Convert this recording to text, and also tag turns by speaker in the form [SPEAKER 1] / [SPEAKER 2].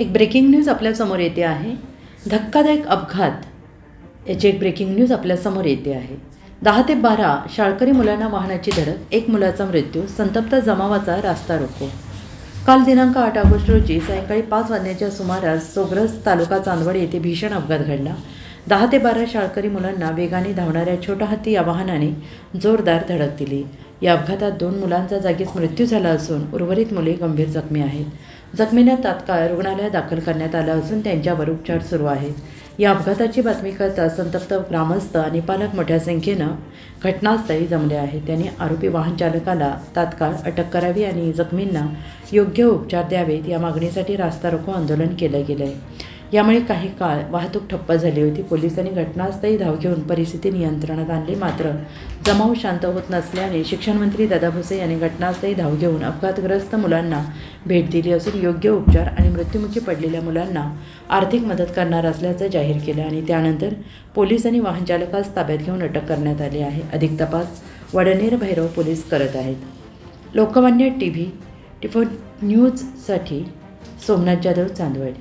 [SPEAKER 1] एक breaking news आपल्यासमोर येते आहे. धक्कादायक अपघात याची एक ब्रेकिंग न्यूज आपल्यासमोर येते आहे. दहा ते बारा शाळकरी मुलांना वाहनाची धडक एक मुलाचा मृत्यू संतप्त जमावाचा रास्ता रोको. काल दिनांक आठ ऑगस्ट रोजी सायंकाळी पाच वाजण्याच्या सुमारास सोग्रस तालुका चांदवड येथे भीषण अपघात घडला. दहा ते बारा शाळकरी मुलांना वेगाने धावणाऱ्या छोट्या हत्ती या वाहनाने जोरदार धडक दिली. या अपघातात दोन मुलांचा जागीच मृत्यू झाला असून उर्वरित मुले गंभीर जखमी आहेत. जखमींना तात्काळ रुग्णालयात दाखल करण्यात आलं असून त्यांच्यावर उपचार सुरू आहेत. या अपघाताची बातमी करता संतप्त ग्रामस्थ आणि पालक मोठ्या संख्येनं घटनास्थळी जमले आहेत. त्यांनी आरोपी वाहन चालकाला तात्काळ अटक करावी आणि जखमींना योग्य उपचार द्यावेत या मागणीसाठी रास्ता रोको आंदोलन केलं गेलं आहे यामुळे काही काळ वाहतूक ठप्प झाली होती. पोलिसांनी घटनास्थळी धाव घेऊन परिस्थिती नियंत्रणात आणली. मात्र जमाव शांत होत नसल्याने शिक्षणमंत्री दादा भुसे यांनी घटनास्थळी धाव घेऊन अपघातग्रस्त मुलांना भेट दिली असून योग्य उपचार आणि मृत्युमुखी पडलेल्या मुलांना आर्थिक मदत करणार असल्याचं जाहीर केलं आणि त्यानंतर पोलिसांनी वाहनचालकास ताब्यात घेऊन अटक करण्यात आली आहे. अधिक तपास वडनेर भैरव पोलीस करत आहेत. लोकमान्य टी व्ही टिफो न्यूजसाठी सोमनाथ जाधव चांदवड.